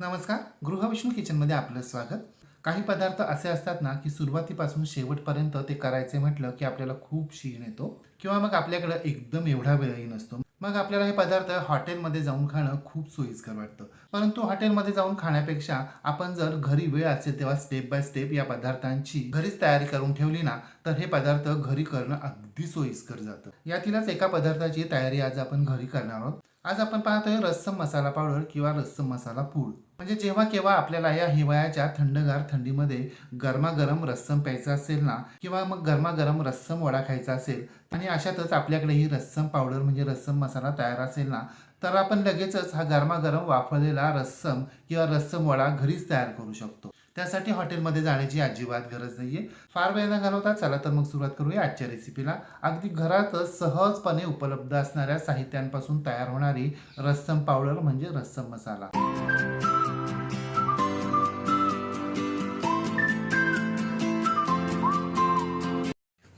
नमस्कार. गृहविष्णू किचनमध्ये आपलं स्वागत. काही पदार्थ असे असतात ना की सुरुवातीपासून शेवटपर्यंत ते करायचे म्हटलं की आपल्याला खूप शीण येतो किंवा मग आपल्याकडं एकदम एवढा वेळही नसतो. मग आपल्याला हे पदार्थ हॉटेलमध्ये जाऊन खाणं खूप सोयीस्कर वाटतं. परंतु हॉटेलमध्ये जाऊन खाण्यापेक्षा आपण जर घरी वेळ असेल तेव्हा स्टेप बाय स्टेप या पदार्थांची घरीच तयारी करून ठेवली ना तर हे पदार्थ घरी करणं अगदी सोयीस्कर जातं. यातीलच एका पदार्थाची तयारी आज आपण घरी करणार आहोत. आज आपण पाहतोय रस्सम मसाला पावडर किंवा रस्सम मसाला पूड. म्हणजे जेव्हा केव्हा आपल्याला या हिवाळ्याच्या थंडगार थंडीमध्ये गरमागरम रस्सम प्यायचा असेल ना किंवा मग गरमागरम रस्सम वडा खायचा असेल आणि अशातच आपल्याकडे ही रस्सम पावडर म्हणजे रस्सम मसाला तयार असेल ना तर आपण लगेचच हा गरमागरम वाफळलेला रस्सम किंवा रस्सम वडा घरीच तयार करू शकतो. त्यासाठी हॉटेलमध्ये जाण्याची अजिबात गरज नाहीये. फार वेळ न घालवता चला तर मग सुरुवात करूया आजच्या रेसिपीला अगदी घरातच सहजपणे उपलब्ध असणाऱ्या साहित्यांपासून तयार होणारी रस्सम पावडर म्हणजे रस्सम मसाला.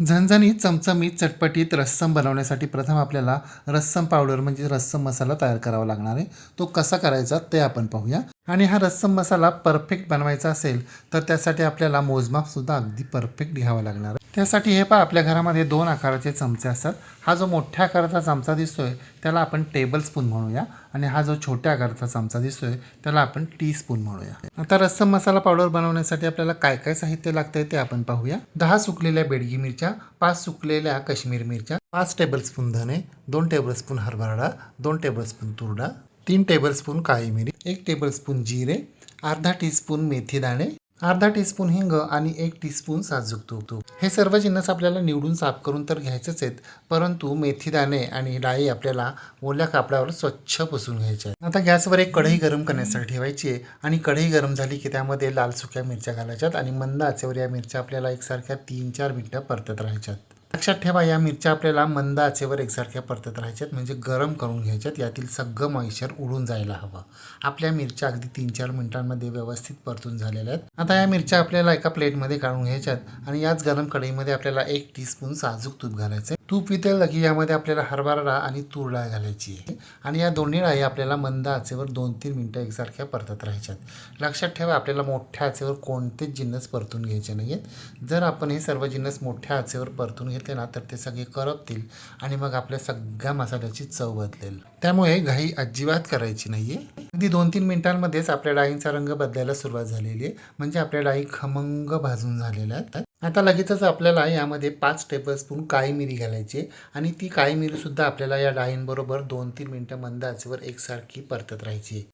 झणझणीत चमचमीत चटपटीत रस्सम बनवण्यासाठी प्रथम आपल्याला रस्सम पावडर म्हणजे रस्सम मसाला तयार करावा लागणार आहे. तो कसा करायचा ते आपण पाहूया. आणि हा रस्सम मसाला परफेक्ट बनवायचा असेल तर त्यासाठी आपल्याला मोजमापसुद्धा अगदी परफेक्ट घ्यावा लागणार. त्यासाठी हे पहा आपल्या घरामध्ये दोन आकाराचे चमचे असतात. हा जो मोठ्या आकाराचा चमचा दिसतोय त्याला आपण टेबल स्पून म्हणूया. आणि हा जो छोट्या आकाराचा चमचा दिसतोय त्याला आपण टी स्पून म्हणूया. आता रस्सम मसाला पावडर बनवण्यासाठी आपल्याला काय काय साहित्य लागतंय ते आपण पाहूया. दहा सुकलेल्या बेडगी मिरच्या पाच सुकलेल्या काश्मीर मिरच्या पाच टेबलस्पून धने दोन टेबलस्पून हरभरा दोन टेबलस्पून तुरडा तीन टेबलस्पून काळी मिरी एक टेबलस्पून जिरे अर्धा टीस्पून मेथी दाणे अर्धा टीस्पून हिंग आणि एक टीस्पून साजूक तूप तूप. हे सर्व जिन्नस आपल्याला निवडून साफ करून तर घ्यायचेच आहेत परंतु मेथी दाणे आणि डाळी आपल्याला ओल्या कापडावर स्वच्छ पुसून घ्यायचे आहेत. आता गॅसवर एक कढई गरम करण्यासाठी ठेवायची आहे आणि कढई गरम झाली की त्यामध्ये लाल सुक्या मिरच्या घालायच्यात आणि मंद आचेवर या मिरच्या आपल्याला एकसारख्या तीन चार मिनटं परतत राहायच्यात. लक्षात ठेवा या मिरच्या आपल्याला मंद आचेवर एकसारख्या परतत राहायच्यात म्हणजे गरम करून घ्यायच्यात यातील सगळं मॉइश्चर उडून जायला हवं. आपल्या मिरच्या अगदी तीन चार मिनिटांमध्ये व्यवस्थित परतून झालेल्या आहेत. आता या मिरच्या आपल्याला एका प्लेटमध्ये काढून घ्यायच्यात आणि याच गरम कढईमध्ये आपल्याला एक टीस्पून साजूक तूप घालायचं आहे तूप वितळलं की यामध्ये आपल्याला हरभरा डाळ आणि तूर डाळ घालायची आहे. आणि या दोन्ही डाळी आपल्याला मंद आचेवर दोन तीन मिनटं एकसारख्या परतत राहायच्यात. लक्षात ठेवा आपल्याला मोठ्या आचेवर कोणतेच जिन्नस परतून घ्यायचे नाही आहेत जर आपण हे सर्व जिन्नस मोठ्या आचेवर परतून घेतले ना तर ते सगळे करपतील आणि मग आपल्या सगळ्या मसाल्याची चव बदलेल. त्यामुळे घाई अजिबात करायची नाहीये. अगदी दोन तीन मिनिटांमध्येच आपल्या डाळींचा रंग बदलायला सुरुवात झालेली आहे. म्हणजे आपल्या डाळी खमंग भाजून झालेल्या आहेत. आता लगेचच आपल्याला यामध्ये पाच टेबलस्पून काळी मिरी घालायची आणि ती काळी मिरीसुद्धा आपल्याला या डाळींबरोबर दोन तीन मिनटं मंद आचेवर एकसारखी परतत राहायची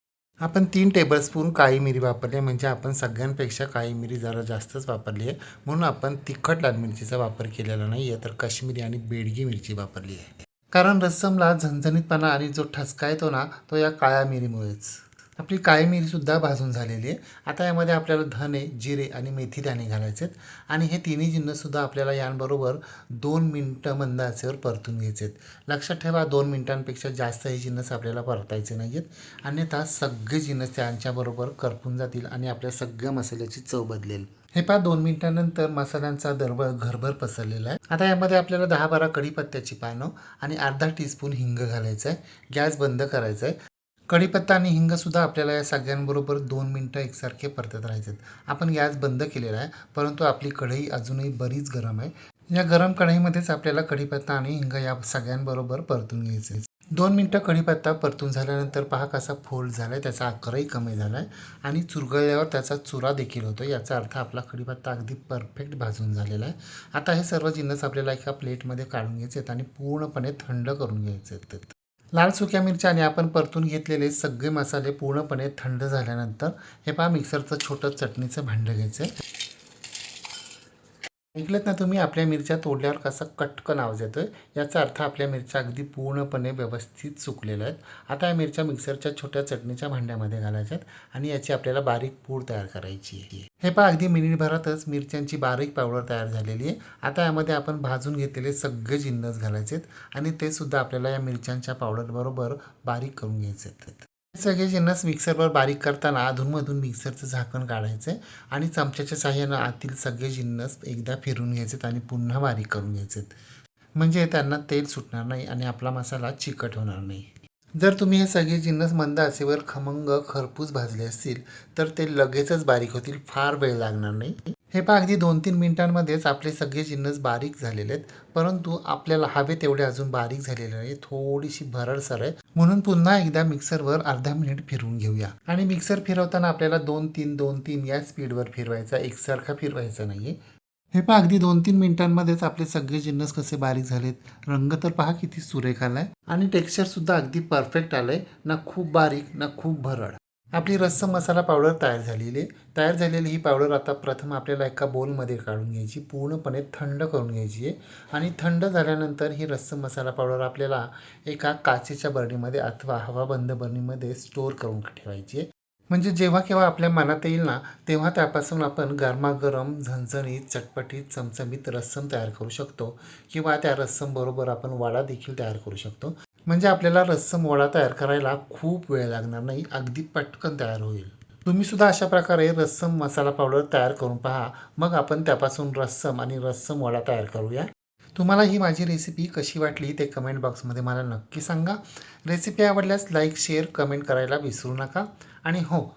आपण तीन टेबलस्पून काळी मिरी वापरली म्हणजे आपण सगळ्यांपेक्षा काळी मिरी जरा जास्तच वापरली आहे. म्हणून आपण तिखट लाल मिरचीचा वापर केलेला नाही आहे तर काश्मीरी आणि बेडगी मिरची वापरली आहे. कारण रस्समला झणझणीतपणा आणि जो ठसका येतो ना तो या काळ्या मिरीमुळेच. आपली काळी मिरीसुद्धा भाजून झालेली आहे. आता यामध्ये आपल्याला धने जिरे आणि मेथी दाणे घालायचे आहेत. आणि हे तिन्ही जिन्नसुद्धा आपल्याला यांबरोबर दोन मिनटं मंद आचेवर परतून घ्यायचे आहेत. लक्षात ठेवा दोन मिनटांपेक्षा जास्त हे जिन्नस आपल्याला परतायचे नाही आहेत अन्यथा सगळे जिन्नस त्यांच्याबरोबर करपून जातील आणि आपल्या सगळ्या मसाल्याची चव बदलेल. हे पहा दोन मिनिटांनंतर मसाल्यांचा दरवळ घरभर पसरलेला आहे. आता यामध्ये आपल्याला दहा बारा कढीपत्त्याची पानं आणि अर्धा टीस्पून हिंग घालायचं आहे. गॅस बंद करायचा आहे. कढीपत्ता आणि हिंगसुद्धा आपल्याला या सगळ्यांबरोबर दोन मिनटं एकसारखे परतत राहायचे आपण गॅस बंद केलेला आहे परंतु आपली कढई अजूनही बरीच गरम आहे. या गरम कढईमध्येच आपल्याला कढीपत्ता आणि हिंग या सगळ्यांबरोबर परतून घ्यायचे दोन मिनटं कढीपत्ता परतून झाल्यानंतर पहा कसा फोल्ड झाला आहे त्याचा आकारही कमी झाला आहे आणि चुरगळल्यावर त्याचा चुरा देखील होतो याचा अर्थ आपला कढीपत्ता अगदी परफेक्ट भाजून झालेला आहे. आता हे सर्व जिन्नस आपल्याला एका प्लेटमध्ये काढून घ्यायचे आहेत आणि पूर्णपणे थंड करून घ्यायचे आहेत लाल सुक्या मिरच्याने आपण परतून घेतलेले सगळे मसाले पूर्णपणे थंड झाल्यानंतर हे पहा मिक्सरचं छोटं चटणीचं भांडं घ्यायचं आहे ऐकलं ना तुम्ही आपल्या मिरच्या तोडल्यावर कसा कटकन आवाज आहे याचा अर्थ आपल्या मिरच्या अगदी पूर्णपणे व्यवस्थित सुकलेल्या आहेत. आता या मिरच्या मिक्सरच्या छोट्या चटणीच्या भांड्यामध्ये घालायच्यात आणि याची आपल्याला बारीक पूड तयार करायची आहे. हे पहा अगदी मिनिटभरातच मिरच्यांची बारीक पावडर तयार झालेली आहे. आता यामध्ये आपण भाजून घेतलेले सगळे जिन्नस घालायचे आहेत आणि ते सुद्धा आपल्याला या मिरच्यांच्या पावडरबरोबर बारीक करून घ्यायचे आहेत सगळे जिन्नस मिक्सरवर बारीक करताना अधूनमधून मिक्सरचं झाकण काढायचं आहे आणि चमच्याच्या साह्यानं आतील सगळे जिन्नस एकदा फिरून घ्यायचेत आणि पुन्हा बारीक करून घ्यायचेत. म्हणजे त्यांना तेल सुटणार नाही आणि आपला मसाला चिकट होणार नाही. जर तुम्ही हे सगळे जिन्नस मंद असेवर खमंग खरपूस भाजले असतील तर ते लगेचच बारीक होतील फार वेळ लागणार नाही. हे पहा अगदी दोन तीन मिनिटांमध्येच आपले सगळे जिन्नस बारीक झालेले आहेत. परंतु आपल्याला हवे तेवढे अजून बारीक झालेले नाही थोडीशी भरडसर आहे. म्हणून पुन्हा एकदा मिक्सरवर अर्धा मिनिट फिरवून घेऊया. आणि मिक्सर फिरवताना आपल्याला दोन तीन दोन तीन या स्पीडवर फिरवायचा एकसारखा फिरवायचा नाही हे पहा अगदी दोन तीन मिनिटांमध्येच आपले सगळे जिन्नस कसे बारीक झालेत. रंग तर पहा किती सुरेख आलाय. आणि टेक्स्चर सुद्धा अगदी परफेक्ट आलंय. ना खूप बारीक ना खूप भरड. आपली रस्सम मसाला पावडर तयार झालेली आहे. तयार झालेली ही पावडर आता प्रथम आपल्याला एका बोलमध्ये काढून घ्यायची. पूर्णपणे थंड करून घ्यायची आहे. आणि थंड झाल्यानंतर ही रस्सम मसाला पावडर आपल्याला एका काचेच्या बरणीमध्ये अथवा हवाबंद बरणीमध्ये स्टोअर करून ठेवायची आहे. म्हणजे जेव्हा केव्हा आपल्या मनात येईल ना तेव्हा त्यापासून आपण गरमागरम झणझणीत चटपटीत चमचमीत रस्सम तयार करू शकतो. किंवा त्या रस्समबरोबर आपण वडा देखील तयार करू शकतो. म्हणजे आपल्याला रस्सम वडा तयार करायला खूप वेळ लागणार नाही. अगदी पटकन तयार होईल. तुम्ही सुद्धा अशा प्रकारे रस्सम मसाला पावडर तयार करून पहा. मग आपण त्यापासून रस्सम आणि रस्सम वडा तयार करूया. तुम्हाला ही माझी रेसिपी कशी वाटली ते कमेंट बॉक्समध्ये मला नक्की सांगा. रेसिपी आवडल्यास लाईक शेअर कमेंट करायला विसरू नका. आणि हो